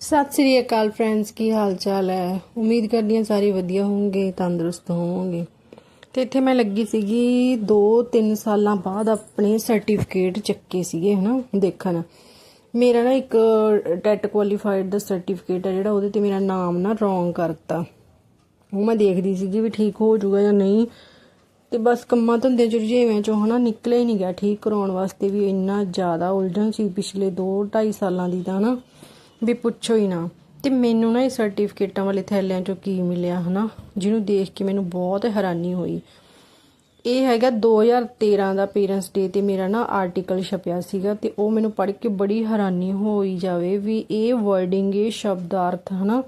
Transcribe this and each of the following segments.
ਸਤਿ ਸ੍ਰੀ ਅਕਾਲ friends ਕੀ ਹਾਲ ਚਾਲ ਹੈ? ਉਮੀਦ ਕਰਦੀ ਹਾਂ ਸਾਰੇ ਵਧੀਆ ਹੋਣਗੇ, ਤੰਦਰੁਸਤ ਹੋਵੋਗੇ। ਤੇ ਇੱਥੇ ਮੈਂ ਲੱਗੀ ਸੀਗੀ 2-3 ਸਾਲਾਂ ਬਾਅਦ ਆਪਣੇ ਸਰਟੀਫਿਕੇਟ ਚੱਕੇ ਸੀਗੇ, ਹਨਾ, ਦੇਖਣ। ਮੇਰਾ ਨਾ ਇੱਕ ਟੈਟ ਕੁਆਲੀਫਾਈਡ ਦਾ ਸਰਟੀਫਿਕੇਟ ਹੈ ਜਿਹੜਾ ਉਹਦੇ ਤੇ ਮੇਰਾ ਨਾਮ ਨਾ ਰੋਂਗ ਕਰਤਾ। ਉਹ ਮੈਂ ਦੇਖਦੀ ਸੀਗੀ ਵੀ ਠੀਕ ਹੋ ਜਾਊਗਾ ਜਾਂ ਨਹੀਂ। ਤੇ ਬਸ ਕੰਮਾਂ ਧੰਦੇ ਚ ਰੁਝੇਵਿਆਂ ਚੋਂ, ਹਨਾ ਨਿਕਲੇ ਹੀ ਨਹੀਂ ਗਿਆ। ਠੀਕ ਕਰਾਉਣ ਵਾਸਤੇ ਵੀ ਇੰਨਾ ਜ਼ਿਆਦਾ ਉਲਝਣ ਸੀ ਪਿਛਲੇ 2 2.5 ਸਾਲਾਂ ਦੀ ਤਾਂ ਨਾ ਵੀ ਪੁੱਛੋ ਹੀ ਨਾ। ਤੇ ਮੈਨੂੰ ਨਾ ਇਹ ਸਰਟੀਫਿਕੇਟਾਂ ਵਾਲੇ ਥੈਲਿਆਂ ਚੋਂ ਕੀ ਮਿਲਿਆ ਹਨਾ? ਜਿਹਨੂੰ ਦੇਖ ਕੇ ਮੈਨੂੰ ਬਹੁਤ ਹੈਰਾਨੀ ਹੋਈ। ਇਹ ਹੈਗਾ 2013 ਦਾ ਪੇਰੈਂਟਸ ਡੇ ਤੇ ਮੇਰਾ ਨਾ ਆਰਟੀਕਲ ਛਪਿਆ ਸੀਗਾ ਤੇ ਉਹ ਮੈਨੂੰ ਪੜ੍ਹ ਕੇ ਬੜੀ ਹੈਰਾਨੀ ਹੋਈ ਜਾਵੇ ਵੀ ਇਹ ਵਰਡਿੰਗ ਇਹ ਸ਼ਬਦਾਰਥ ਹਨਾ?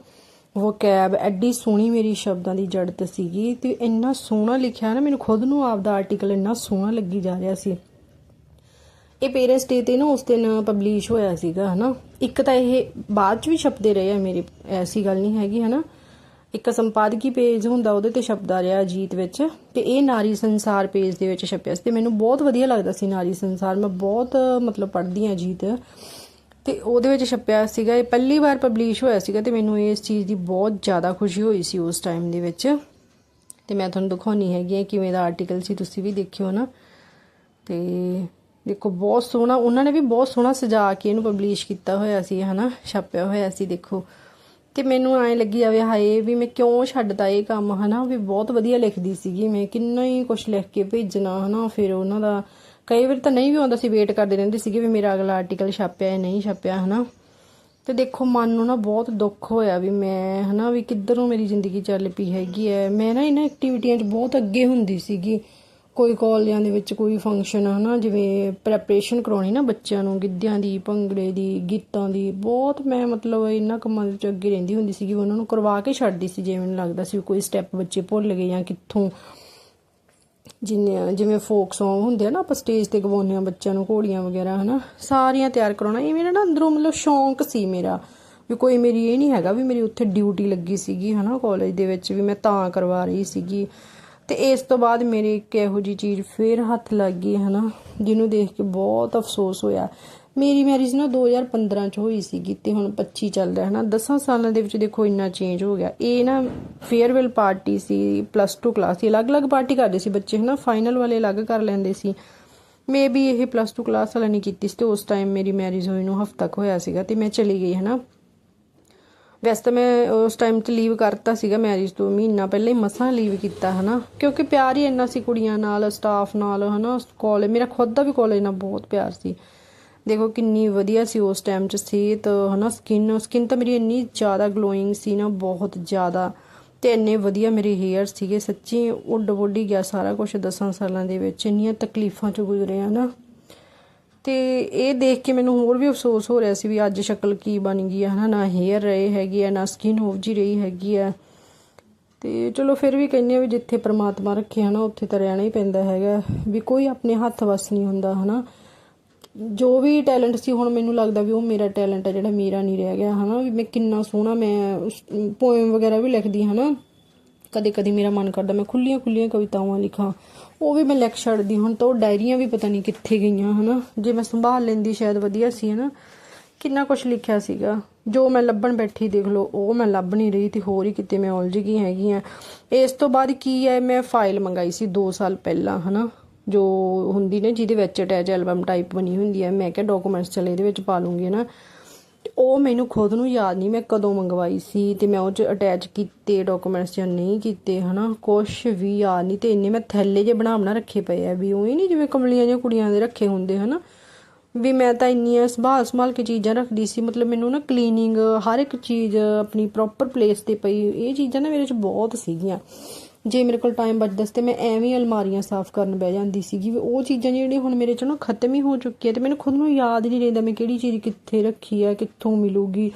ਵੋਕੈਬ ਐਡੀ ਸੋਹਣੀ ਮੇਰੀ ਸ਼ਬਦਾਂ ਦੀ ਜੜਤ ਸੀਗੀ ਤੇ ਇੰਨਾ ਸੋਹਣਾ ਲਿਖਿਆ ਨਾ ਮੈਨੂੰ ਖੁਦ ਨੂੰ ਆਪਦਾ ਆਰਟੀਕਲ ਇੰਨਾ ਸੋਹਣਾ ਲੱਗੀ ਜਾ ਰਿਹਾ ਸੀ। ਇਹ ਪੇਰੈਂਟਸ ਡੇ ਤੇ ਨਾ ਉਸ ਦਿਨ ਪਬਲਿਸ਼ ਹੋਇਆ ਸੀਗਾ, ਹਨਾ? ਇੱਕ ਤਾਂ ਇਹ ਬਾਅਦ ਚ ਵੀ ਛਪਦੇ ਰਹੇ ਆ ਮੇਰੀ, ਐਸੀ ਗੱਲ ਨਹੀਂ ਹੈਗੀ, ਹਨਾ? ਇੱਕ ਸੰਪਾਦਕੀ ਪੇਜ ਹੁੰਦਾ, ਉਹਦੇ ਤੇ ਛਪਦਾ ਰਿਹਾ ਅਜੀਤ ਵਿੱਚ ਤੇ ਇਹ ਨਾਰੀ ਸੰਸਾਰ ਪੇਜ ਦੇ ਵਿੱਚ ਛਪਿਆ ਸੀ ਤੇ ਮੈਨੂੰ ਬਹੁਤ ਵਧੀਆ ਲੱਗਦਾ ਸੀ ਨਾਰੀ ਸੰਸਾਰ। ਮੈਂ ਬਹੁਤ, ਮਤਲਬ ਪੜ੍ਹਦੀ ਆ ਅਜੀਤ। ਤੇ ਉਹਦੇ ਵਿੱਚ ਛਪਿਆ ਸੀਗਾ, ਇਹ ਪਹਿਲੀ ਵਾਰ ਪਬਲਿਸ਼ ਹੋਇਆ ਸੀਗਾ ਤੇ ਮੈਨੂੰ ਇਸ ਚੀਜ਼ ਦੀ ਬਹੁਤ ਜ਼ਿਆਦਾ ਖੁਸ਼ੀ ਹੋਈ ਸੀ ਉਸ ਟਾਈਮ ਦੇ ਵਿੱਚ। ਤੇ ਮੈਂ ਤੁਹਾਨੂੰ ਦਿਖਾਉਣੀ ਹੈਗੀ ਹੈ ਕਿਵੇਂ ਦਾ ਆਰਟੀਕਲ ਸੀ, ਤੁਸੀਂ ਵੀ ਦੇਖਿਓ ਨਾ। ਤੇ ਦੇਖੋ, ਬਹੁਤ ਸੋਹਣਾ, ਉਹਨਾਂ ਨੇ ਵੀ ਬਹੁਤ ਸੋਹਣਾ ਸਜਾ ਕੇ ਇਹਨੂੰ ਪਬਲਿਸ਼ ਕੀਤਾ ਹੋਇਆ ਸੀ, ਹਨਾ? ਛਾਪਿਆ ਹੋਇਆ ਸੀ, ਦੇਖੋ। ਤੇ ਮੈਨੂੰ ਐਂ ਲੱਗੀ ਜਾਵੇ ਹਾਏ, ਵੀ ਮੈਂ ਕਿਉਂ ਛੱਡਦਾ ਇਹ ਕੰਮ, ਹਨਾ? ਵੀ ਬਹੁਤ ਵਧੀਆ ਲਿਖਦੀ ਸੀਗੀ ਮੈਂ, ਕਿੰਨਾ ਹੀ ਕੁਝ ਲਿਖ ਕੇ ਭੇਜਣਾ, ਹਨਾ? ਫਿਰ ਉਹਨਾਂ ਦਾ ਕਈ ਵਾਰ ਤਾਂ ਨਹੀਂ ਵੀ ਆਉਂਦਾ ਸੀ ਵੇਟ ਕਰਦੇ ਰਹਿੰਦੇ ਸੀਗੇ ਵੀ ਮੇਰਾ ਅਗਲਾ ਆਰਟੀਕਲ ਛਾਪਿਆ ਹੈ ਨਹੀਂ ਛਾਪਿਆ, ਹਨਾ? ਤੇ ਦੇਖੋ, ਮਨ ਨੂੰ ਨਾ ਬਹੁਤ ਦੁੱਖ ਹੋਇਆ ਵੀ ਮੈਂ, ਹਨਾ? ਵੀ ਕਿੱਧਰੋਂ ਮੇਰੀ ਜ਼ਿੰਦਗੀ ਚੱਲ ਪਈ ਹੈਗੀ ਐ? ਮੈਂ ਨਾ ਇਹਨਾਂ ਐਕਟੀਵਿਟੀਆਂ 'ਚ ਬਹੁਤ ਅੱਗੇ ਹੁੰਦੀ ਸੀਗੀ। ਕੋਈ ਕਾਲਜਾਂ ਦੇ ਵਿੱਚ ਕੋਈ ਫੰਕਸ਼ਨ ਹਨਾ? ਜਿਵੇਂ ਪ੍ਰੈਪਰੇਸ਼ਨ ਕਰਾਉਣੀ ਨਾ ਬੱਚਿਆਂ ਨੂੰ, ਗਿੱਧਿਆਂ ਦੀ, ਭੰਗੜੇ ਦੀ, ਗੀਤਾਂ ਦੀ, ਬਹੁਤ ਮੈਂ ਮਤਲਬ ਇਹਨਾਂ ਕੰਮਾਂ ਦੇ ਵਿੱਚ ਅੱਗੇ ਰਹਿੰਦੀ ਹੁੰਦੀ ਸੀਗੀ, ਉਹਨਾਂ ਨੂੰ ਕਰਵਾ ਕੇ ਛੱਡਦੀ ਸੀ ਜੇ ਮੈਨੂੰ ਲੱਗਦਾ ਸੀ ਕੋਈ ਸਟੈਪ ਬੱਚੇ ਭੁੱਲ ਗਏ ਜਾਂ ਕਿੱਥੋਂ। ਜਿੰਨੇ ਜਿਵੇਂ ਫੋਕ Song ਹੁੰਦੇ ਆ ਨਾ, ਆਪਾਂ ਸਟੇਜ ਤੇ ਗਵਾਉਂਦੇ ਆ ਬੱਚਿਆਂ ਨੂੰ ਘੋੜੀਆਂ ਵਗੈਰਾ, ਹਨਾ? ਸਾਰੀਆਂ ਤਿਆਰ ਕਰਾਉਣਾ। ਇਹ ਮੇਰਾ ਨਾ ਅੰਦਰੋਂ ਮਤਲਬ ਸ਼ੌਂਕ ਸੀ ਮੇਰਾ, ਵੀ ਕੋਈ ਮੇਰੀ ਇਹ ਨਹੀਂ ਹੈਗਾ ਵੀ ਮੇਰੀ ਉੱਥੇ ਡਿਊਟੀ ਲੱਗੀ ਸੀਗੀ, ਹਨਾ? ਕਾਲਜ ਦੇ ਵਿੱਚ ਵੀ ਮੈਂ ਤਾਂ ਕਰਵਾ ਰਹੀ ਸੀਗੀ। ਤੇ ਇਸ ਤੋਂ ਬਾਅਦ ਮੇਰੀ ਇੱਕ ਇਹੋ ਜੀ ਚੀਜ਼ ਫੇਰ ਹੱਥ ਲੱਗ ਗਈ, ਹਨਾ, ਜਿਹਨੂੰ ਦੇਖ ਕੇ ਬਹੁਤ ਅਫਸੋਸ ਹੋਇਆ। ਮੇਰੀ ਮੈਰਿਜ ਨਾ 2015 ਚ ਹੋਈ ਸੀਗੀ ਤੇ ਹੁਣ 25 ਚੱਲ ਰਿਹਾ, ਹਨਾ। 10 ਸਾਲਾਂ ਦੇ ਵਿੱਚ ਦੇਖੋ ਇੰਨਾ ਚੇਂਜ ਹੋ ਗਿਆ। ਇਹ ਨਾ ਫੇਅਰਵੈਲ ਪਾਰਟੀ ਸੀ ਪਲੱਸ 2 ਕਲਾਸ ਦੀ ਅਲੱਗ-ਅਲੱਗ ਪਾਰਟੀ ਕਰਦੇ ਸੀ ਬੱਚੇ, ਹਨਾ। ਫਾਈਨਲ ਵਾਲੇ ਅਲੱਗ ਕਰ ਲੈਂਦੇ ਸੀ। ਮੇ ਬੀ ਇਹ ਪਲੱਸ 2 ਕਲਾਸ ਵਾਲਾ ਨਹੀਂ ਕੀਤੀ ਸੀ ਤੇ ਉਸ ਟਾਈਮ ਮੇਰੀ ਮੈਰਿਜ ਹੋਈ ਨੂੰ ਹਫਤਾ ਕੁ ਹੋਇਆ ਸੀਗਾ ਤੇ ਮੈਂ ਚਲੀ ਗਈ, ਹਨਾ। ਵੈਸੇ ਤਾਂ ਮੈਂ ਉਸ ਟਾਈਮ ਤੇ ਲੀਵ ਕਰਤਾ ਸੀਗਾ ਮੈਰਿਜ ਤੋਂ, ਮਹੀਨਾ ਪਹਿਲਾਂ ਹੀ ਮਸਾਂ ਲੀਵ ਕੀਤਾ, ਹਨਾ। ਕਿਉਂਕਿ ਪਿਆਰ ਹੀ ਇੰਨਾ ਸੀ ਕੁੜੀਆਂ ਨਾਲ ਸਟਾਫ ਨਾਲ, ਹਨਾ ਕਾਲਜ ਮੇਰਾ ਖੁਦ ਦਾ ਵੀ ਕਾਲਜ ਨਾਲ ਬਹੁਤ ਪਿਆਰ ਸੀ। ਦੇਖੋ ਕਿੰਨੀ ਵਧੀਆ ਸੀ ਉਸ ਟਾਈਮ 'ਚ ਸਿਹਤ, ਹਨਾ ਸਕਿਨ ਸਕਿਨ ਤਾਂ ਮੇਰੀ ਇੰਨੀ ਜ਼ਿਆਦਾ ਗਲੋਇੰਗ ਸੀ ਨਾ, ਬਹੁਤ ਜ਼ਿਆਦਾ। ਤੇ ਇੰਨੇ ਵਧੀਆ ਮੇਰੇ ਹੇਅਰ ਸੀਗੇ, ਸੱਚੀ ਉੱਡ ਵੁੱਡੀ ਗਿਆ ਸਾਰਾ ਕੁਝ 10 ਸਾਲਾਂ ਦੇ ਵਿੱਚ, ਇੰਨੀਆਂ ਤਕਲੀਫਾਂ 'ਚ ਗੁਜ਼ਰਿਆ ਆ ਨਾ। ਤੇ ਇਹ ਦੇਖ ਕੇ ਮੈਨੂੰ ਹੋਰ ਵੀ ਅਫਸੋਸ ਹੋ ਰਿਹਾ ਸੀ ਵੀ ਅੱਜ ਸ਼ਕਲ ਕੀ ਬਣ ਗਈ ਹੈ, ਹਨਾ? ਨਾ ਹੇਅਰ ਰਹੇ ਹੈਗੀ ਹੈ ਨਾ ਸਕਿਨ ਉਪਜੀ ਰਹੀ ਹੈਗੀ ਹੈ ਤੇ ਚਲੋ ਫਿਰ ਵੀ ਕਹਿੰਦੇ ਆ ਵੀ ਜਿੱਥੇ ਪ੍ਰਮਾਤਮਾ ਰੱਖੇ, ਹਨਾ, ਉੱਥੇ ਤਾਂ ਰਹਿਣਾ ਹੀ ਪੈਂਦਾ ਹੈਗਾ। ਵੀ ਕੋਈ ਆਪਣੇ ਹੱਥ ਵਸ ਨਹੀਂ ਹੁੰਦਾ, ਹਨਾ? ਜੋ ਵੀ ਟੈਲੈਂਟ ਸੀ, ਹੁਣ ਮੈਨੂੰ ਲੱਗਦਾ ਵੀ ਉਹ ਮੇਰਾ ਟੈਲੈਂਟ ਹੈ ਜਿਹੜਾ ਮੇਰਾ ਨਹੀਂ ਰਹਿ ਗਿਆ, ਹਨਾ? ਵੀ ਮੈਂ ਕਿੰਨਾ ਸੋਹਣਾ, ਮੈਂ ਪੋਇਮ ਵਗੈਰਾ ਵੀ ਲਿਖਦੀ, ਹਨਾ? ਕਦੇ ਕਦੇ ਮੇਰਾ ਮਨ ਕਰਦਾ ਮੈਂ ਖੁੱਲੀਆਂ ਖੁੱਲੀਆਂ ਕਵਿਤਾਵਾਂ ਲਿਖਾਂ। ਉਹ ਵੀ ਮੈਂ ਲਿਖ ਛੱਡਦੀ, ਹੁਣ ਤਾਂ ਉਹ ਡਾਇਰੀਆਂ ਵੀ ਪਤਾ ਨਹੀਂ ਕਿੱਥੇ ਗਈਆਂ, ਹਨਾ? ਜੇ ਮੈਂ ਸੰਭਾਲ ਲੈਂਦੀ, ਸ਼ਾਇਦ ਵਧੀਆ ਸੀ, ਹਨਾ? ਕਿੰਨਾ ਕੁਝ ਲਿਖਿਆ ਸੀਗਾ। ਜੋ ਮੈਂ ਲੱਭਣ ਬੈਠੀ, ਦੇਖ ਲਓ, ਉਹ ਮੈਂ ਲੱਭ ਨਹੀਂ ਰਹੀ ਤੇ ਹੋਰ ਹੀ ਕਿਤੇ ਮੈਂ ਉਲਝ ਗਈ ਹੈਗੀ ਆ। ਇਸ ਤੋਂ ਬਾਅਦ ਕੀ ਹੈ, ਮੈਂ ਫਾਈਲ ਮੰਗਾਈ ਸੀ 2 ਸਾਲ ਪਹਿਲਾਂ, ਹਨਾ? ਜੋ ਹੁੰਦੀ ਨੇ, ਜਿਹਦੇ ਵਿੱਚ ਅਟੈਚ ਐਲਬਮ ਟਾਈਪ ਬਣੀ ਹੁੰਦੀ ਹੈ, ਮੈਂ ਕਿਹਾ ਡਾਕੂਮੈਂਟਸ ਚਲੇ ਇਹਦੇ ਵਿੱਚ ਪਾ ਲੂੰਗੀ ਨਾ ਉਹ ਮੈਨੂੰ ਖੁਦ ਨੂੰ ਯਾਦ ਨਹੀਂ, ਮੈਂ ਕਦੋਂ ਮੰਗਵਾਈ ਸੀ ਤੇ ਮੈਂ ਉਹ ਚ ਅਟੈਚ ਕੀਤੇ ਡਾਕੂਮੈਂਟਸ ਜਾਂ ਨਹੀਂ ਕੀਤੇ, ਹਨਾ? ਕੁਝ ਵੀ ਯਾਦ ਨਹੀਂ ਤੇ ਇੰਨੇ ਮੈਂ ਥੈਲੇ ਜੇ ਬਣਾ ਬਣਾ ਰੱਖੇ ਪਏ ਆ ਵੀ ਉਹ ਹੀ ਨਹੀਂ ਜਿਵੇਂ ਕਮਲੀਆਂ ਜਿਹੀਆਂ ਕੁੜੀਆਂ ਦੇ ਰੱਖੇ ਹੁੰਦੇ, ਹਨਾ? ਵੀ ਮੈਂ ਤਾਂ ਇੰਨੀਆਂ ਸੰਭਾਲ ਸੰਭਾਲ ਕੇ ਚੀਜ਼ਾਂ ਰੱਖਦੀ ਸੀ, ਮਤਲਬ ਮੈਨੂੰ ਨਾ ਕਲੀਨਿੰਗ ਹਰ ਇੱਕ ਚੀਜ਼ ਆਪਣੀ ਪ੍ਰੋਪਰ ਪਲੇਸ ਤੇ ਪਈ, ਇਹ ਚੀਜ਼ਾਂ ਨਾ ਮੇਰੇ ਚ ਬਹੁਤ ਸੀਗੀਆਂ। ਜੇ ਮੇਰੇ ਕੋਲ ਟਾਈਮ ਬਚਦਾ ਸੀ ਤੇ ਮੈਂ ਐਵੇਂ ਅਲਮਾਰੀਆਂ ਸਾਫ਼ ਕਰਨ ਬਹਿ ਜਾਂਦੀ ਸੀਗੀ ਵੀ ਉਹ ਚੀਜ਼ਾਂ ਜਿਹੜੀਆਂ ਹੁਣ ਮੇਰੇ ਚੋਂ ਨਾ ਖਤਮ ਹੀ ਹੋ ਚੁੱਕੀਆਂ ਤੇ ਮੈਨੂੰ ਖੁਦ ਨੂੰ ਯਾਦ ਨਹੀਂ ਰਹਿੰਦਾ ਮੈਂ ਕਿਹੜੀ ਚੀਜ਼ ਕਿੱਥੇ ਰੱਖੀ ਆ, ਕਿੱਥੋਂ ਮਿਲੂਗੀ।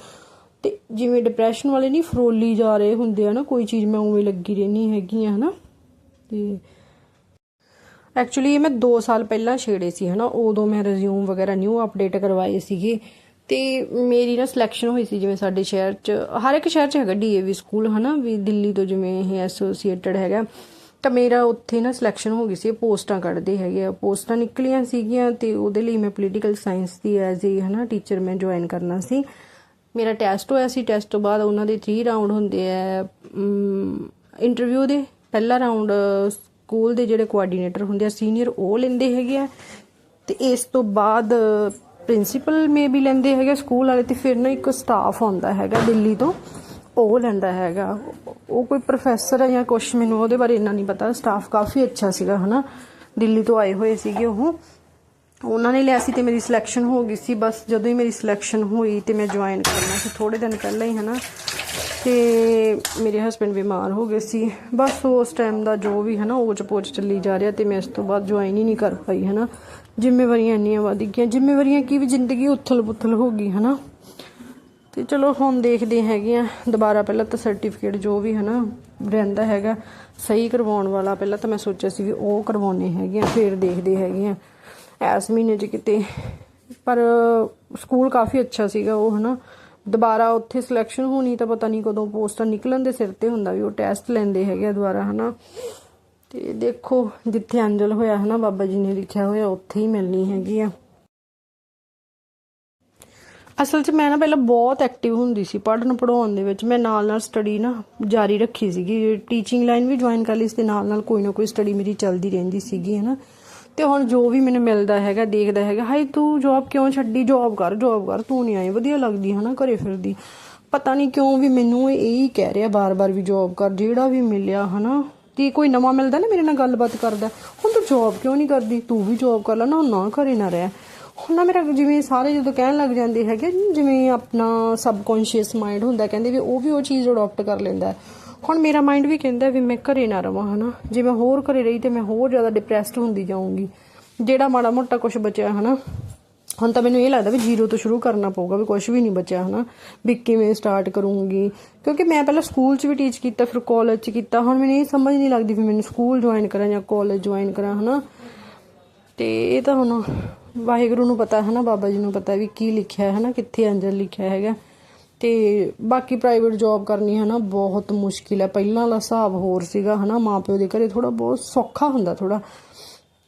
ਤੇ ਜਿਵੇਂ ਡਿਪਰੈਸ਼ਨ ਵਾਲੇ ਨਹੀਂ ਫਰੋਲੀ ਜਾ ਰਹੇ ਹੁੰਦੇ ਆ ਨਾ, ਕੋਈ ਚੀਜ਼ ਮੈਂ ਉਵੇਂ ਲੱਗੀ ਰਹਿਣੀ ਹੈਗੀ ਆ, ਹਨਾ? ਤੇ ਐਕਚੁਅਲੀ ਇਹ ਮੈਂ 2 ਸਾਲ ਪਹਿਲਾਂ ਛੇੜੇ ਸੀ, ਹਨਾ? ਉਦੋਂ ਮੈਂ ਰਿਜ਼ਿਊਮ ਵਗੈਰਾ ਨਿਊ ਅਪਡੇਟ ਕਰਵਾਏ ਸੀਗੇ। ਤੇ ਮੇਰੀ ਨਾ ਸਿਲੈਕਸ਼ਨ ਹੋਈ ਸੀ ਜਿਵੇਂ ਸਾਡੇ ਸ਼ਹਿਰ 'ਚ, ਹਰ ਇੱਕ ਸ਼ਹਿਰ 'ਚ ਹੈਗਾ ਡੀਏਵੀ ਸਕੂਲ ਹਨਾ? ਵੀ ਦਿੱਲੀ ਤੋਂ ਜਿਵੇਂ ਇਹ ਐਸੋਸੀਏਟਡ ਹੈਗਾ। ਤਾਂ ਮੇਰਾ ਉੱਥੇ ਨਾ ਸਿਲੈਕਸ਼ਨ ਹੋ ਗਈ ਸੀ ਪੋਸਟਾਂ ਕੱਢਦੇ ਹੈਗੇ ਆ। ਪੋਸਟਾਂ ਨਿਕਲੀਆਂ ਸੀਗੀਆਂ ਤੇ ਉਹਦੇ ਲਈ ਮੈਂ ਪੋਲੀਟੀਕਲ ਸਾਇੰਸ ਦੀ ਐਜ਼ ਏ ਹਨਾ ਟੀਚਰ ਮੈਂ ਜੁਆਇਨ ਕਰਨਾ ਸੀ। ਮੇਰਾ ਟੈਸਟ ਹੋਇਆ ਸੀ ਟੈਸਟ ਤੋਂ ਬਾਅਦ ਉਹਨਾਂ ਦੇ 3 ਰਾਉਂਡ ਹੁੰਦੇ ਆ ਇੰਟਰਵਿਊ ਦੇ। ਪਹਿਲਾ ਰਾਉਂਡ ਸਕੂਲ ਦੇ ਜਿਹੜੇ ਕੋਆਰਡੀਨੇਟਰ ਹੁੰਦੇ ਆ ਸੀਨੀਅਰ ਉਹ ਲੈਂਦੇ ਹੈਗੇ ਆ। ਤੇ ਇਸ ਤੋਂ ਬਾਅਦ ਪ੍ਰਿੰਸੀਪਲ ਮੇ ਵੀ ਲੈਂਦੇ ਹੈਗੇ ਸਕੂਲ ਵਾਲੇ ਤੇ ਫਿਰ ਨਾ ਇੱਕ ਸਟਾਫ ਆਉਂਦਾ ਹੈਗਾ ਦਿੱਲੀ ਤੋਂ, ਉਹ ਲੈਂਦਾ ਹੈਗਾ। ਉਹ ਕੋਈ ਪ੍ਰੋਫੈਸਰ ਹੈ ਜਾਂ ਕੁਛ, ਮੈਨੂੰ ਉਹਦੇ ਬਾਰੇ ਇੰਨਾ ਨਹੀਂ ਪਤਾ। ਸਟਾਫ ਕਾਫੀ ਅੱਛਾ ਸੀਗਾ, ਹਨਾ। ਦਿੱਲੀ ਤੋਂ ਆਏ ਹੋਏ ਸੀਗੇ ਉਹ। ਉਹਨਾਂ ਨੇ ਲਿਆ ਸੀ ਤੇ ਮੇਰੀ ਸਿਲੈਕਸ਼ਨ ਹੋ ਗਈ ਸੀ। ਬਸ ਜਦੋਂ ਹੀ ਮੇਰੀ ਸਿਲੈਕਸ਼ਨ ਹੋਈ ਤੇ ਮੈਂ ਜੁਆਇਨ ਕਰਨਾ ਸੀ ਥੋੜੇ ਦਿਨ ਪਹਿਲਾਂ ਹੀ, ਹਨਾ। ਤੇ ਮੇਰੇ ਹਸਬੰਡ ਬਿਮਾਰ ਹੋ ਗਏ ਸੀ। ਬਸ ਉਸ ਟਾਈਮ ਦਾ ਜੋ ਵੀ, ਹਨਾ, ਉਹ ਚ ਪੋਚ ਚੱਲੀ ਜਾ ਰਿਹਾ ਤੇ ਮੈਂ ਇਸ ਤੋਂ ਬਾਅਦ ਜੁਆਇਨ ਹੀ ਨਹੀਂ ਕਰ ਪਾਈ, ਹਨਾ। ਜ਼ਿੰਮੇਵਾਰੀਆਂ ਇੰਨੀਆਂ ਵੱਧ ਗਈਆਂ। ਜ਼ਿੰਮੇਵਾਰੀਆਂ ਕੀ ਵੀ ਜ਼ਿੰਦਗੀ ਉਥਲ-ਪੁਥਲ ਹੋ ਗਈ, ਹਨਾ? ਤੇ ਚਲੋ, ਹੁਣ ਦੇਖਦੇ ਹੈਗੇ ਆ। ਦੁਬਾਰਾ ਪਹਿਲਾਂ ਤਾਂ ਸਰਟੀਫਿਕੇਟ ਜੋ ਵੀ, ਹਨਾ, ਰਹਿੰਦਾ ਹੈਗਾ, ਸਹੀ ਕਰਵਾਉਣ ਵਾਲਾ। ਪਹਿਲਾਂ ਤਾਂ ਮੈਂ ਸੋਚਿਆ ਸੀ ਵੀ ਉਹ ਕਰਵਾਉਣੇ ਹੈਗੇ ਆ, ਫਿਰ ਦੇਖਦੇ ਹੈਗੇ ਆ। ਇਸ ਮਹੀਨੇ 'ਚ ਕਿਤੇ, ਪਰ ਸਕੂਲ ਕਾਫੀ ਅੱਛਾ ਸੀਗਾ ਉਹ, ਹਨਾ? ਦੁਬਾਰਾ ਉੱਥੇ ਸਿਲੈਕਸ਼ਨ ਹੋਣੀ ਤਾਂ ਪਤਾ ਨਹੀਂ ਕਦੋਂ ਪੋਸਟਾਂ ਨਿਕਲਣ ਦੇ ਸਿਰ ਤੇ ਹੁੰਦਾ ਵੀ ਉਹ ਟੈਸਟ ਲੈਂਦੇ ਹੈਗੇ ਆ ਦੁਬਾਰਾ, ਹਨਾ? ਤੇ ਦੇਖੋ, ਜਿੱਥੇ ਅੰਜਲ ਹੋਇਆ ਹੈ ਨਾ ਬਾਬਾ ਜੀ ਨੇ ਲਿਖਿਆ ਹੋਇਆ, ਉੱਥੇ ਹੀ ਮਿਲਣੀ ਹੈਗੀ ਆ। ਅਸਲ 'ਚ ਮੈਂ ਨਾ ਪਹਿਲਾਂ ਬਹੁਤ ਐਕਟਿਵ ਹੁੰਦੀ ਸੀ ਪੜ੍ਹਨ ਪੜਾਉਣ ਦੇ ਵਿੱਚ। ਮੈਂ ਨਾਲ ਨਾਲ ਸਟੱਡੀ ਨਾ ਜਾਰੀ ਰੱਖੀ ਸੀਗੀ। ਟੀਚਿੰਗ ਲਾਈਨ ਵੀ ਜੁਆਇਨ ਕਰ ਲਈ ਸੀ ਤੇ ਨਾਲ ਨਾਲ ਕੋਈ ਨਾ ਕੋਈ ਸਟੱਡੀ ਮੇਰੀ ਚੱਲਦੀ ਰਹਿੰਦੀ ਸੀਗੀ, ਹਨਾ। ਤੇ ਹੁਣ ਜੋ ਵੀ ਮੈਨੂੰ ਮਿਲਦਾ ਹੈਗਾ, ਦੇਖਦਾ ਹੈਗਾ ਹਾਈ ਤੂੰ ਜੌਬ ਕਿਉਂ ਛੱਡੀ? ਜੌਬ ਕਰ ਜੌਬ ਕਰ, ਤੂੰ ਨਹੀਂ ਆਈ। ਵਧੀਆ ਲੱਗਦੀ ਹਨਾ ਘਰੇ ਫਿਰਦੀ। ਪਤਾ ਨਹੀਂ ਕਿਉਂ ਵੀ ਮੈਨੂੰ ਇਹ ਹੀ ਕਹਿ ਰਿਹਾ, ਬਾਰ-ਬਾਰ ਵੀ ਜੌਬ ਕਰ, ਜਿਹੜਾ ਵੀ ਮਿਲਿਆ ਹਨਾ। ਕਿ ਕੋਈ ਨਵਾਂ ਮਿਲਦਾ ਨਾ ਮੇਰੇ ਨਾਲ ਗੱਲਬਾਤ ਕਰਦਾ। ਹੁਣ ਤੂੰ ਜੌਬ ਕਿਉਂ ਨਹੀਂ ਕਰਦੀ? ਤੂੰ ਵੀ ਜੌਬ ਕਰ ਲੈ, ਨਾ ਨਾ ਘਰੇ ਨਾ ਰਹਿ। ਹੁਣ ਨਾ ਮੇਰਾ ਜਿਵੇਂ ਸਾਰੇ ਜਦੋਂ ਕਹਿਣ ਲੱਗ ਜਾਂਦੇ ਹੈਗੇ, ਜਿਵੇਂ ਆਪਣਾ ਸਬਕੌਂਸ਼ੀਅਸ ਮਾਈਂਡ ਹੁੰਦਾ, ਕਹਿੰਦੇ ਵੀ ਉਹ ਵੀ ਉਹ ਚੀਜ਼ ਅਡਾਪਟ ਕਰ ਲੈਂਦਾ। ਹੁਣ ਮੇਰਾ ਮਾਈਂਡ ਵੀ ਕਹਿੰਦਾ ਵੀ ਮੈਂ ਘਰੇ ਨਾ ਰਵਾਂ, ਹਨਾ। ਜੇ ਮੈਂ ਹੋਰ ਘਰੇ ਰਹੀ ਤੇ ਮੈਂ ਹੋਰ ਜ਼ਿਆਦਾ ਡਿਪਰੈਸਡ ਹੁੰਦੀ ਜਾਊਂਗੀ। ਜਿਹੜਾ ਮਾੜਾ ਮੋਟਾ ਕੁਝ ਬਚਿਆ, ਹਨਾ। ਹੁਣ ਤਾਂ ਮੈਨੂੰ ਇਹ ਲੱਗਦਾ ਵੀ ਜ਼ੀਰੋ ਤੋਂ ਸ਼ੁਰੂ ਕਰਨਾ ਪਊਗਾ, ਵੀ ਕੁਝ ਵੀ ਨਹੀਂ ਬਚਿਆ, ਹਨਾ? ਵੀ ਕਿਵੇਂ ਸਟਾਰਟ ਕਰੂੰਗੀ? ਕਿਉਂਕਿ ਮੈਂ ਪਹਿਲਾਂ ਸਕੂਲ 'ਚ ਵੀ ਟੀਚ ਕੀਤਾ, ਫਿਰ ਕਾਲਜ 'ਚ ਕੀਤਾ। ਹੁਣ ਮੈਨੂੰ ਇਹ ਸਮਝ ਨਹੀਂ ਲੱਗਦੀ ਵੀ ਮੈਨੂੰ ਸਕੂਲ ਜੁਆਇਨ ਕਰਾਂ ਜਾਂ ਕਾਲਜ ਜੁਆਇਨ ਕਰਾਂ, ਹਨਾ? ਤੇ ਇਹ ਤਾਂ ਹੁਣ ਵਾਹਿਗੁਰੂ ਨੂੰ ਪਤਾ ਹੈ ਨਾ ਬਾਬਾ ਜੀ ਨੂੰ ਪਤਾ ਵੀ ਕੀ ਲਿਖਿਆ ਹੈ ਨਾ ਕਿੱਥੇ ਅੰਜਲ ਲਿਖਿਆ ਹੈਗਾ। ਤੇ ਬਾਕੀ ਪ੍ਰਾਈਵੇਟ ਜੌਬ ਕਰਨੀ ਹੈ ਨਾ ਬਹੁਤ ਮੁਸ਼ਕਿਲ ਹੈ। ਪਹਿਲਾਂ ਵਾਲਾ ਹਿਸਾਬ ਹੋਰ ਸੀਗਾ, ਹਨਾ? ਮਾਪਿਓ ਦੇ ਘਰੇ ਥੋੜਾ ਬਹੁਤ ਸੌਖਾ ਹੁੰਦਾ ਥੋੜਾ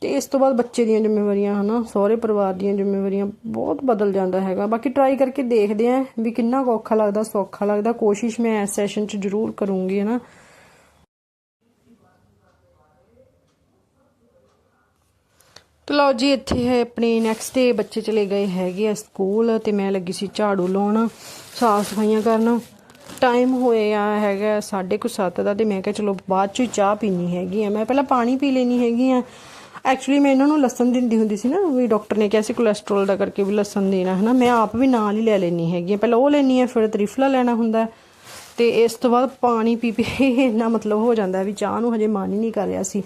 ਤੇ ਇਸ ਤੋਂ ਬਾਅਦ ਬੱਚੇ ਦੀਆਂ ਜ਼ਿੰਮੇਵਾਰੀਆਂ, ਹਨਾ, ਸਹੁਰੇ ਪਰਿਵਾਰ ਦੀਆਂ ਜ਼ਿੰਮੇਵਾਰੀਆਂ ਬਹੁਤ ਬਦਲ ਜਾਂਦਾ ਹੈਗਾ। ਬਾਕੀ ਟਰਾਈ ਕਰਕੇ ਦੇਖਦੇ ਆਂ ਵੀ ਕਿੰਨਾ ਕੁ ਔਖਾ ਲੱਗਦਾ, ਸੌਖਾ ਲੱਗਦਾ। ਕੋਸ਼ਿਸ਼ ਮੈਂ ਇਸ ਸੈਸ਼ਨ 'ਚ ਜ਼ਰੂਰ ਕਰੂੰਗੀ, ਹਨਾ। ਤੇ ਲਓ ਜੀ, ਇੱਥੇ ਹੈ ਆਪਣੇ ਨੈਕਸਟ ਡੇ ਬੱਚੇ ਚਲੇ ਗਏ ਹੈਗੇ ਆ ਸਕੂਲ ਤੇ ਮੈਂ ਲੱਗੀ ਸੀ ਝਾੜੂ ਲਾਉਣ, ਸਾਫ਼ ਸਫਾਈਆਂ ਕਰਨ। ਟਾਈਮ ਹੋਇਆ ਹੈਗਾ 7:30 ਦਾ ਤੇ ਮੈਂ ਕਿਹਾ ਚਲੋ ਬਾਅਦ ਚ ਚਾਹ ਪੀਣੀ ਹੈਗੀ ਆ। ਮੈਂ ਪਹਿਲਾਂ ਪਾਣੀ ਪੀ ਲੈਣੀ ਹੈਗੀ ਆ ਐਕਚੁਅਲੀ ਮੈਂ ਇਹਨਾਂ ਨੂੰ ਲਸਣ ਦਿੰਦੀ ਹੁੰਦੀ ਸੀ ਨਾ, ਵੀ ਡਾਕਟਰ ਨੇ ਕਿਹਾ ਸੀ ਕੋਲੇਸਟ੍ਰੋਲ ਦਾ ਕਰਕੇ ਵੀ ਲਸਣ ਦੇਣਾ ਹੈ ਨਾ ਮੈਂ ਆਪ ਵੀ ਨਾਲ ਹੀ ਲੈ ਲੈਣੀ ਹੈਗੀ ਆ ਪਹਿਲਾਂ ਉਹ ਲੈਣੀ ਆ ਫਿਰ ਤ੍ਰਿਫਲਾ ਲੈਣਾ ਹੁੰਦਾ ਤੇ ਇਸ ਤੋਂ ਬਾਅਦ ਪਾਣੀ ਪੀ ਪੀ ਇੰਨਾ ਮਤਲਬ ਹੋ ਜਾਂਦਾ ਵੀ ਚਾਹ ਨੂੰ ਹਜੇ ਮਨ ਹੀ ਨਹੀਂ ਕਰ ਰਿਹਾ ਸੀ।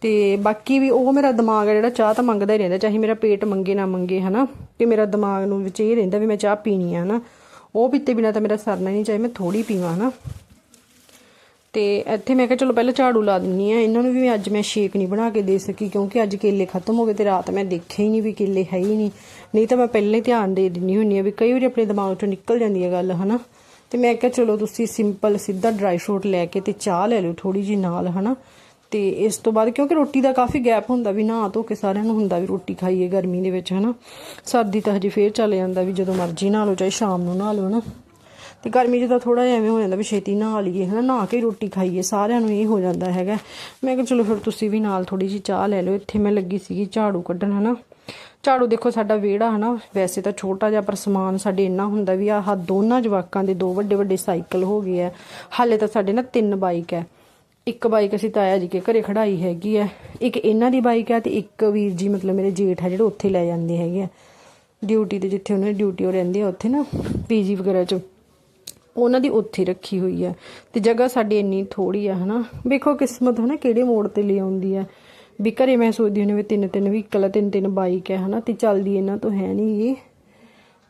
ਤੇ ਬਾਕੀ ਵੀ ਉਹ ਮੇਰਾ ਦਿਮਾਗ ਹੈ ਜਿਹੜਾ ਚਾਹ ਤਾਂ ਮੰਗਦਾ ਹੀ ਰਹਿੰਦਾ, ਚਾਹੇ ਮੇਰਾ ਪੇਟ ਮੰਗੇ ਨਾ ਮੰਗੇ, ਹਨਾ? ਤੇ ਮੇਰਾ ਦਿਮਾਗ ਨੂੰ ਵਿੱਚ ਇਹ ਰਹਿੰਦਾ ਵੀ ਮੈਂ ਚਾਹ ਪੀਣੀ ਹੈ ਹਨਾ? ਉਹ ਪੀਤੇ ਬਿਨਾ ਤਾਂ ਮੇਰਾ ਸਰਨਾ ਨਹੀਂ, ਚਾਹੇ ਮੈਂ ਥੋੜੀ ਪੀਵਾਂ, ਹਨਾ? ਤੇ ਇੱਥੇ ਮੈਂ ਕਿਹਾ ਚਲੋ ਪਹਿਲਾਂ ਝਾੜੂ ਲਾ ਦਿੰਨੀ ਆ, ਇਹਨਾਂ ਨੂੰ ਵੀ ਅੱਜ ਮੈਂ ਸ਼ੇਕ ਨਹੀਂ ਬਣਾ ਕੇ ਦੇ ਸਕੀ, ਕਿਉਂਕਿ ਅੱਜ ਕੇਲੇ ਖਤਮ ਹੋ ਗਏ ਤੇ ਰਾਤ ਮੈਂ ਦੇਖਿਆ ਹੀ ਨਹੀਂ ਵੀ ਕੇਲੇ ਹੈ ਹੀ ਨਹੀਂ। ਨਹੀਂ ਤਾਂ ਮੈਂ ਪਹਿਲਾਂ ਹੀ ਧਿਆਨ ਦੇ ਦਿੰਨੀ ਹੁੰਨੀ ਆ ਵੀ ਕਈ ਵਾਰੀ ਆਪਣੇ ਦਿਮਾਗ ਚੋਂ ਨਿਕਲ ਜਾਂਦੀ ਹੈ ਗੱਲ, ਹਨਾ? ਤੇ ਮੈਂ ਕਿਹਾ ਚਲੋ ਤੁਸੀਂ ਸਿੰਪਲ ਸਿੱਧਾ ਡਰਾਈ ਫਰੂਟ ਲੈ ਕੇ ਤੇ ਚਾਹ ਲੈ ਲਓ ਥੋੜੀ ਜੀ ਨਾਲ, ਹਨਾ? ਤੇ ਇਸ ਤੋਂ ਬਾਅਦ ਕਿਉਂਕਿ ਰੋਟੀ ਦਾ ਕਾਫੀ ਗੈਪ ਹੁੰਦਾ ਵੀ ਨਹਾ ਧੋ ਕੇ ਸਾਰਿਆਂ ਨੂੰ ਹੁੰਦਾ ਵੀ ਰੋਟੀ ਖਾਈਏ ਗਰਮੀ ਦੇ ਵਿੱਚ, ਹਨਾ? ਸਰਦੀ ਤਾਂ ਹਜੇ ਫੇਰ ਚੱਲ ਜਾਂਦਾ ਵੀ ਜਦੋਂ ਮਰਜ਼ੀ ਨਹਾ ਲਓ, ਚਾਹੇ ਸ਼ਾਮ ਨੂੰ ਨਹਾ ਲਓ ਨਾ ਤੇ ਗਰਮੀ 'ਚ ਤਾਂ ਥੋੜਾ ਜਿਹਾ ਐਵੇਂ ਹੋ ਜਾਂਦਾ ਵੀ ਛੇਤੀ ਨਹਾ ਲਈਏ, ਹਨਾ, ਨਹਾ ਕੇ ਰੋਟੀ ਖਾਈਏ, ਸਾਰਿਆਂ ਨੂੰ ਇਹ ਹੋ ਜਾਂਦਾ ਹੈਗਾ। ਮੈਂ ਕਿਹਾ ਚਲੋ ਫਿਰ ਤੁਸੀਂ ਵੀ ਨਾਲ ਥੋੜੀ ਜੀ ਚਾਹ ਲੈ ਲਓ, ਇੱਥੇ ਮੈਂ ਲੱਗੀ ਸੀਗੀ ਝਾੜੂ ਕੱਢਣ, ਹਨਾ। ਝਾੜੂ ਦੇਖੋ ਸਾਡਾ ਵਿਹੜਾ, ਹਨਾ, ਵੈਸੇ ਤਾਂ ਛੋਟਾ ਜਿਹਾ, ਪਰ ਸਮਾਨ ਸਾਡੇ ਇੰਨਾ ਹੁੰਦਾ ਵੀ ਆਹ ਦੋਨਾਂ ਜਵਾਕਾਂ ਦੇ ਦੋ ਵੱਡੇ ਵੱਡੇ ਸਾਈਕਲ ਹੋ ਗਏ ਆ। ਹਾਲੇ ਤਾਂ ਸਾਡੇ ਨਾ ਤਿੰਨ ਬਾਈਕ ਹੈ ਇੱਕ ਬਾਈਕ ਅਸੀਂ ਤਾਇਆ ਜੀ ਕੇ ਘਰੇ ਖੜਾਈ ਹੈਗੀ ਹੈ ਇੱਕ ਇਹਨਾਂ ਦੀ ਬਾਈਕ ਹੈ ਤੇ ਇੱਕ ਵੀਰ ਜੀ, ਮਤਲਬ ਮੇਰੇ ਜੇਠ ਹੈ ਜਿਹੜੇ ਉੱਥੇ ਲੈ ਜਾਂਦੇ ਹੈਗੇ ਆ। ਡਿਊਟੀ ਤੇ ਜਿੱਥੇ ਉਹਨਾਂ ਦੀ ਡਿਊਟੀ ਉਹ ਰਹਿੰਦੇ ਆ ਉੱਥੇ ਨਾ, ਪੀਜੀ ਵਗੈਰਾ ਚ। ਉਹਨਾਂ ਦੀ ਉੱਥੇ ਰੱਖੀ ਹੋਈ ਹੈ। ਤੇ ਜਗ੍ਹਾ ਸਾਡੀ ਇੰਨੀ ਥੋੜੀ ਆ, ਹਨਾ? ਵੇਖੋ ਕਿਸਮਤ, ਹਨਾ? ਕਿਹੜੇ ਮੋੜ ਤੇ ਲੈ ਆਉਂਦੀ ਹੈ। ਵੀ ਘਰੇ ਮੈਂ ਸੋਚਦੀ ਹੁੰਦੀ ਵੀ ਤਿੰਨ ਤਿੰਨ ਵਹੀਕਲ ਤਿੰਨ ਤਿੰਨ ਬਾਈਕ ਹੈ ਹਨਾ? ਤੇ ਚੱਲਦੀ ਇਹਨਾਂ ਤੋਂ ਹੈ ਨਹੀਂ ਇਹ।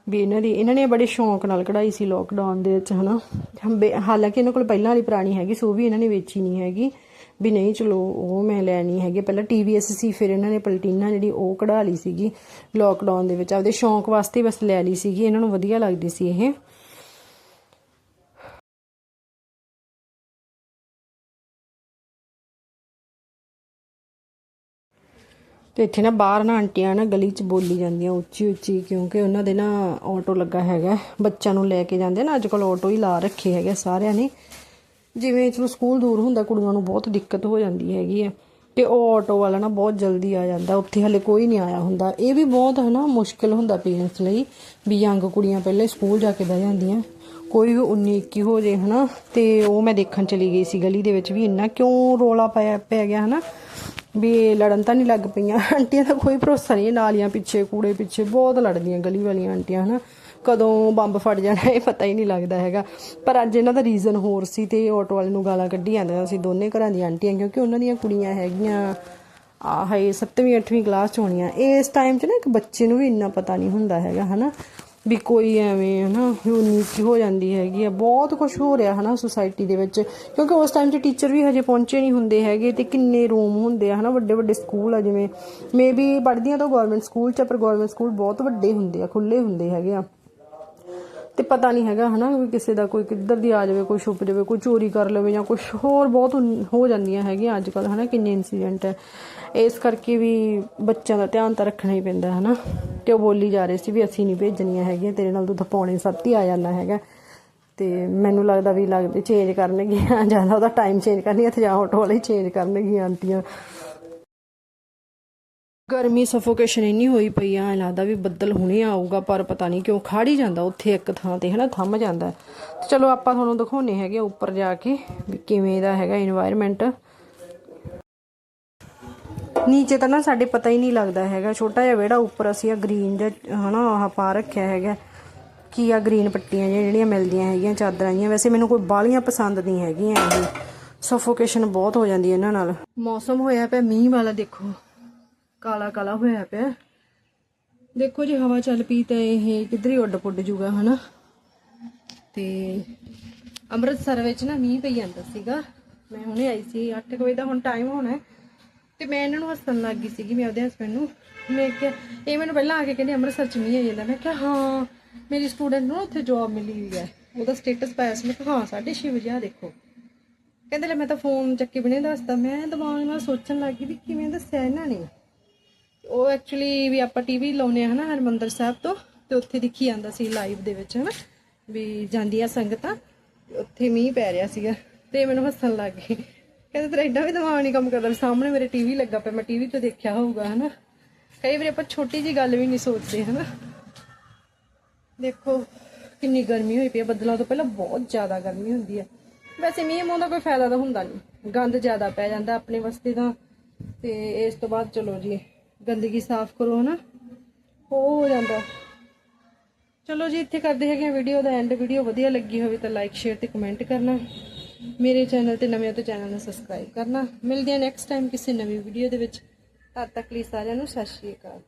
ਵੀ ਇਹਨਾਂ ਦੀ, ਇਹਨਾਂ ਨੇ ਬੜੇ ਸ਼ੌਂਕ ਨਾਲ ਕਢਾਈ ਸੀ ਲੋਕਡਾਊਨ ਦੇ ਵਿੱਚ, ਹਨਾ? ਹਾਲਾਂਕਿ ਇਹਨਾਂ ਕੋਲ ਪਹਿਲਾਂ ਵਾਲੀ ਪੁਰਾਣੀ ਹੈਗੀ ਸੋ ਵੀ ਇਹਨਾਂ ਨੇ ਵੇਚੀ ਨਹੀਂ ਹੈਗੀ। ਵੀ ਨਹੀਂ, ਚਲੋ, ਉਹ ਮੈਂ ਲੈਣੀ ਹੈਗੀ। ਪਹਿਲਾਂ ਟੀਵੀਐਸ ਸੀ, ਫਿਰ ਇਹਨਾਂ ਨੇ ਪਲਟੀਨਾ ਜਿਹੜੀ ਉਹ ਕਢਾ ਲਈ ਸੀਗੀ ਲੋਕਡਾਊਨ ਦੇ ਵਿੱਚ। ਆਪਦੇ ਸ਼ੌਂਕ ਵਾਸਤੇ ਬਸ ਲੈ ਲਈ ਸੀਗੀ। ਇਹਨਾਂ ਨੂੰ ਵਧੀਆ ਲੱਗਦੀ ਸੀ ਇਹ। ਤੇ ਇੱਥੇ ਨਾ ਬਾਹਰ ਨਾ ਆਂਟੀਆਂ ਨਾ ਗਲੀ 'ਚ ਬੋਲੀ ਜਾਂਦੀਆਂ ਉੱਚੀ ਉੱਚੀ, ਕਿਉਂਕਿ ਉਹਨਾਂ ਦੇ ਨਾ ਆਟੋ ਲੱਗਾ ਹੈਗਾ। ਬੱਚਿਆਂ ਨੂੰ ਲੈ ਕੇ ਜਾਂਦੇ ਨਾ ਅੱਜ ਕੱਲ ਆਟੋ ਹੀ ਲਾ ਰੱਖੇ ਹੈਗੇ ਸਾਰਿਆਂ ਨੇ। ਜਿਵੇਂ ਚਲੋ ਸਕੂਲ ਦੂਰ ਹੁੰਦਾ, ਕੁੜੀਆਂ ਨੂੰ ਬਹੁਤ ਦਿੱਕਤ ਹੋ ਜਾਂਦੀ ਹੈਗੀ ਹੈ ਤੇ ਉਹ ਆਟੋ ਵਾਲਾ ਨਾ ਬਹੁਤ ਜਲਦੀ ਆ ਜਾਂਦਾ, ਉੱਥੇ ਹਲੇ ਕੋਈ ਨਹੀਂ ਆਇਆ ਹੁੰਦਾ। ਇਹ ਵੀ ਬਹੁਤ ਹੈ ਨਾ ਮੁਸ਼ਕਿਲ ਹੁੰਦਾ ਪੇਰੈਂਟਸ ਲਈ, ਵੀ ਯੰਗ ਕੁੜੀਆਂ ਪਹਿਲੇ ਸਕੂਲ ਜਾ ਕੇ ਬਹਿ ਜਾਂਦੀਆਂ। ਕੋਈ ਵੀ 19 21 ਹੋ ਜੇ ਹਨਾ, ਤੇ ਉਹ ਮੈਂ ਦੇਖਣ ਚਲੀ ਗਈ ਸੀ ਗਲੀ ਦੇ ਵਿੱਚ ਵੀ ਇੰਨਾ ਕਿਉਂ ਰੋਲਾ ਪਿਆ ਪੈ ਗਿਆ ਹਨਾ। ਵੀ ਲੜਨ ਤਾਂ ਨਹੀਂ ਲੱਗ ਪਈਆਂ। ਆਂਟੀਆਂ ਦਾ ਕੋਈ ਭਰੋਸਾ ਨਹੀਂ ਨਾਲੀਆਂ ਪਿੱਛੇ, ਕੂੜੇ ਪਿੱਛੇ, ਬਹੁਤ ਲੜਦੀਆਂ ਗਲੀ ਵਾਲੀਆਂ ਆਂਟੀਆਂ, ਹਨਾ। ਕਦੋਂ ਬੰਬ ਫਟ ਜਾਣਾ, ਇਹ ਪਤਾ ਹੀ ਨਹੀਂ ਲੱਗਦਾ ਹੈਗਾ। ਪਰ ਅੱਜ ਇਹਨਾਂ ਦਾ ਰੀਜ਼ਨ ਹੋਰ ਸੀ ਤੇ ਆਟੋ ਵਾਲੇ ਨੂੰ ਗਾਲਾਂ ਕੱਢੀ ਜਾਂਦੇ। ਸੀ ਦੋਨੇ ਘਰਾਂ ਦੀਆਂ ਆਂਟੀਆਂ, ਕਿਉਂਕਿ ਉਹਨਾਂ ਦੀਆਂ ਕੁੜੀਆਂ ਹੈਗੀਆਂ ਆਹ ਹੈ 7ਵੀਂ 8ਵੀਂ ਕਲਾਸ ਚ ਹੋਣੀਆਂ। ਇਸ ਟਾਈਮ 'ਚ ਨਾ ਇੱਕ ਬੱਚੇ ਨੂੰ ਵੀ ਇੰਨਾ ਪਤਾ ਨਹੀਂ ਹੁੰਦਾ ਹੈਗਾ, ਹਨਾ। ਵੀ ਕੋਈ ਐਵੇਂ ਹਨਾ ਯੂਨੀਕ ਹੋ ਜਾਂਦੀ ਹੈਗੀ ਆ। ਬਹੁਤ ਕੁਝ ਹੋ ਰਿਹਾ ਹਨਾ ਸੁਸਾਇਟੀ ਦੇ ਵਿੱਚ। ਕਿਉਂਕਿ ਉਸ ਟਾਈਮ 'ਚ ਟੀਚਰ ਵੀ ਹਜੇ ਪਹੁੰਚੇ ਨਹੀਂ ਹੁੰਦੇ ਹੈਗੇ ਤੇ ਕਿੰਨੇ ਰੂਮ ਹੁੰਦੇ ਆ ਹਨਾ, ਵੱਡੇ ਵੱਡੇ ਸਕੂਲ ਆ ਜਿਵੇਂ। ਮੇਬੀ ਪੜ੍ਹਦੀਆਂ ਤਾਂ ਗਵਰਨਮੈਂਟ ਸਕੂਲ 'ਚ ਪਰ ਗਵਰਨਮੈਂਟ ਸਕੂਲ ਬਹੁਤ ਵੱਡੇ ਹੁੰਦੇ ਆ ਖੁੱਲੇ ਹੁੰਦੇ ਹੈਗੇ ਆ। ਤੇ ਪਤਾ ਨਹੀਂ ਹੈਗਾ ਹਨਾ ਵੀ ਕਿਸੇ ਦਾ ਕੋਈ ਕਿੱਧਰ ਦੀ ਆ ਜਾਵੇ, ਕੋਈ ਛੁਪ ਜਾਵੇ, ਕੋਈ ਚੋਰੀ ਕਰ ਲਵੇ ਜਾਂ ਕੁਝ ਹੋਰ ਬਹੁਤ ਹੋ ਜਾਂਦੀਆਂ ਹੈਗੀਆਂ ਅੱਜ ਕੱਲ ਹਨਾ, ਕਿੰਨੇ ਇਨਸੀਡੈਂਟ ਹੈ ਇਸ ਕਰਕੇ ਵੀ ਬੱਚਿਆਂ ਦਾ ਧਿਆਨ ਤਾਂ ਰੱਖਣਾ ਹੀ ਪੈਂਦਾ ਹਨਾ। ਤੇ ਉਹ ਬੋਲੀ ਜਾ ਰਹੇ ਸੀ ਵੀ ਅਸੀਂ ਨਹੀਂ ਭੇਜਣੀਆਂ ਹੈਗੀਆਂ ਤੇਰੇ ਨਾਲ ਦੁੱਧ ਪਾਉਣੇ ਪੌਣੇ 7 ਹੀ ਆ ਜਾਣਾ ਹੈਗਾ। ਤੇ ਮੈਨੂੰ ਲੱਗਦਾ ਵੀ ਲੱਗਦੇ ਚੇਂਜ ਕਰਨਗੀਆਂ ਜ਼ਿਆਦਾ ਉਹਦਾ ਟਾਈਮ ਚੇਂਜ ਕਰਨੀ ਹੈ ਤੇ ਜਾਂ ਆਟੋ ਵਾਲੇ ਚੇਂਜ ਕਰਨਗੀਆਂ ਆਂਟੀਆਂ। ਗਰਮੀ ਸਫੋਕੇਸ਼ਨ ਇੰਨੀ ਹੋਈ ਪਈ ਆ ਲੱਗਦਾ ਵੀ ਬੱਦਲ ਹੁਣੇ ਆਊਗਾ ਪਰ ਪਤਾ ਨਹੀਂ ਕਿਉਂ ਖੜ ਹੀ ਜਾਂਦਾ ਉੱਥੇ ਇੱਕ ਥਾਂ ਤੇ ਹਨਾ? ਥੰਮ ਜਾਂਦਾ। ਚਲੋ ਆਪਾਂ ਤੁਹਾਨੂੰ ਦਿਖਾਉਣੇ ਹੈਗੇ ਉੱਪਰ ਜਾ ਕੇ ਵੀ ਕਿਵੇਂ ਦਾ ਹੈਗਾ এনवायरमेंट ਨੀਚੇ ਤਾਂ ਨਾ ਸਾਡੇ ਪਤਾ ਹੀ ਨਹੀਂ ਲੱਗਦਾ ਹੈਗਾ। ਛੋਟਾ ਜਿਹਾ ਵਿਹੜਾ ਉੱਪਰ ਅਸੀਂ ਆ ਗ੍ਰੀਨ ਜਿਹਾ, ਹਨਾ, ਆਹ ਪਾ ਰੱਖਿਆ ਹੈਗਾ। ਕੀ ਆ ਗ੍ਰੀਨ ਪੱਟੀਆਂ ਜਿਹੜੀਆਂ ਮਿਲਦੀਆਂ ਹੈਗੀਆਂ, ਚਾਦਰਾਂ ਜੀਆਂ ਵੈਸੇ ਮੈਨੂੰ ਕੋਈ ਬਾਲੀਆਂ ਪਸੰਦ ਨਹੀਂ ਹੈਗੀਆਂ ਇਹ। ਸਫੋਕੇਸ਼ਨ ਬਹੁਤ ਹੋ ਜਾਂਦੀ ਹੈ ਇਹਨਾਂ ਨਾਲ। ਮੌਸਮ ਹੋਇਆ ਪਿਆ, ਮੀਂਹ ਵਾਲਾ ਦੇਖੋ। ਕਾਲਾ ਕਾਲਾ ਹੋਇਆ ਪਿਆ। ਦੇਖੋ ਜੀ, ਹਵਾ ਚੱਲ ਪਈ ਤਾਂ ਇਹ ਕਿੱਧਰ ਹੀ ਉੱਡ ਪੁੱਡ ਜੂਗਾ, ਹਨਾ। ਤੇ ਅੰਮ੍ਰਿਤਸਰ ਵਿੱਚ ਨਾ ਮੀਂਹ ਪਈ ਜਾਂਦਾ ਸੀਗਾ। ਮੈਂ ਹੁਣੇ ਆਈ ਸੀ 8 ਵਜੇ ਦਾ ਹੁਣ ਟਾਈਮ ਹੋਣਾ ਤੇ ਮੈਂ ਇਹਨਾਂ ਨੂੰ ਹੱਸਣ ਲੱਗ ਗਈ ਸੀਗੀ, ਮੈਂ ਉਹਦੇ ਹਸਬੰਡ ਨੂੰ। ਮੈਂ ਕਿਹਾ, ਇਹ ਮੈਨੂੰ ਪਹਿਲਾਂ ਆ ਕੇ ਕਹਿੰਦੇ, ਅੰਮ੍ਰਿਤਸਰ ਚ ਮੀਂਹ ਆ ਜਾਂਦਾ। ਮੈਂ ਕਿਹਾ, ਹਾਂ, ਮੇਰੀ ਸਟੂਡੈਂਟ ਨੂੰ ਨਾ ਉੱਥੇ ਜੌਬ ਮਿਲੀ ਹੋਈ ਹੈ। ਉਹਦਾ ਸਟੇਟਸ ਪਾਇਆ ਸੀ। ਮੈਂ ਕਿਹਾ, ਹਾਂ 6:30 ਵਜੇ ਆ ਦੇਖੋ। ਕਹਿੰਦੇ, ਲੈ, ਮੈਂ ਤਾਂ ਫੋਨ ਚੱਕੇ ਬਿਨੇ ਦੱਸਦਾ ਮੈਂ ਦਿਮਾਗ ਨਾਲ ਸੋਚਣ ਲੱਗ ਗਈ ਵੀ ਕਿਵੇਂ ਦੱਸਿਆ ਇਹਨਾਂ ਨੇ। ਉਹ ਐਕਚੁਅਲੀ ਵੀ ਆਪਾਂ ਟੀਵੀ ਲਾਉਨੇ ਆ ਹਨਾ ਹਰਮੰਦਰ ਸਾਹਿਬ ਤੋਂ, ਤੇ ਉੱਥੇ ਦਿਖੀ ਜਾਂਦਾ ਸੀ ਲਾਈਵ ਦੇ ਵਿੱਚ, ਹਨਾ? ਵੀ ਜਾਂਦੀਆਂ ਸੰਗਤਾਂ, ਉੱਥੇ ਮੀਂਹ ਪੈ ਰਿਹਾ ਸੀਗਾ, ਤੇ ਮੈਨੂੰ ਹੱਸਣ ਲੱਗ ਗਈ। ਕਹਿੰਦੇ ਤੇਰਾ ਐਡਾ ਵੀ ਦਿਮਾਗ ਨਹੀਂ ਕੰਮ ਕਰਦਾ, ਵੀ ਸਾਹਮਣੇ ਮੇਰੇ ਟੀਵੀ ਲੱਗਾ ਪਿਆ, ਮੈਂ ਟੀਵੀ ਤੋਂ ਦੇਖਿਆ ਹੋਊਗਾ, ਹਨਾ? ਕਈ ਵਾਰੀ ਆਪਾਂ ਛੋਟੀ ਜੀ ਗੱਲ ਵੀ ਨਹੀਂ ਸੋਚਦੇ, ਹਨਾ? ਦੇਖੋ, ਕਿੰਨੀ ਗਰਮੀ ਹੋਈ ਪਈ ਹੈ ਬੱਦਲਾਂ ਤੋਂ ਪਹਿਲਾਂ ਬਹੁਤ ਜ਼ਿਆਦਾ ਗਰਮੀ ਹੁੰਦੀ ਹੈ ਵੈਸੇ ਮੀਂਹ ਮੂੰਹ ਦਾ ਕੋਈ ਫਾਇਦਾ ਤਾਂ ਹੁੰਦਾ ਨਹੀਂ ਗੰਦ ਜ਼ਿਆਦਾ ਪੈ ਜਾਂਦਾ ਆਪਣੇ ਵਾਸਤੇ ਤਾਂ, ਤੇ ਇਸ ਤੋਂ ਬਾਅਦ ਚਲੋ ਜੀ, ਗੰਦਗੀ ਸਾਫ਼ ਕਰੋ, ਹਨਾ? ਉਹ ਹੋ ਜਾਂਦਾ। ਚਲੋ ਜੀ, ਇੱਥੇ ਕਰਦੇ ਹੈਗੇ ਆ ਵੀਡੀਓ ਦਾ ਐਂਡ ਵੀਡੀਓ ਵਧੀਆ ਲੱਗੀ ਹੋਵੇ ਤਾਂ ਲਾਈਕ ਸ਼ੇਅਰ ਤੇ ਕਮੈਂਟ ਕਰਨਾ। ਮੇਰੇ ਚੈਨਲ ਤੇ ਨਵੇਂ ਹੋ ਚੈਨਲ ਨੂੰ ਸਬਸਕ੍ਰਾਈਬ ਕਰਨਾ। ਮਿਲਦੇ ਆ ਨੈਕਸਟ ਟਾਈਮ ਕਿਸੇ ਨਵੀਂ ਵੀਡੀਓ ਦੇ ਵਿੱਚ। ਤਦ ਤੱਕ ਲਈ ਸਾਰਿਆਂ ਨੂੰ ਸਤਿ ਸ਼੍ਰੀ ਅਕਾਲ।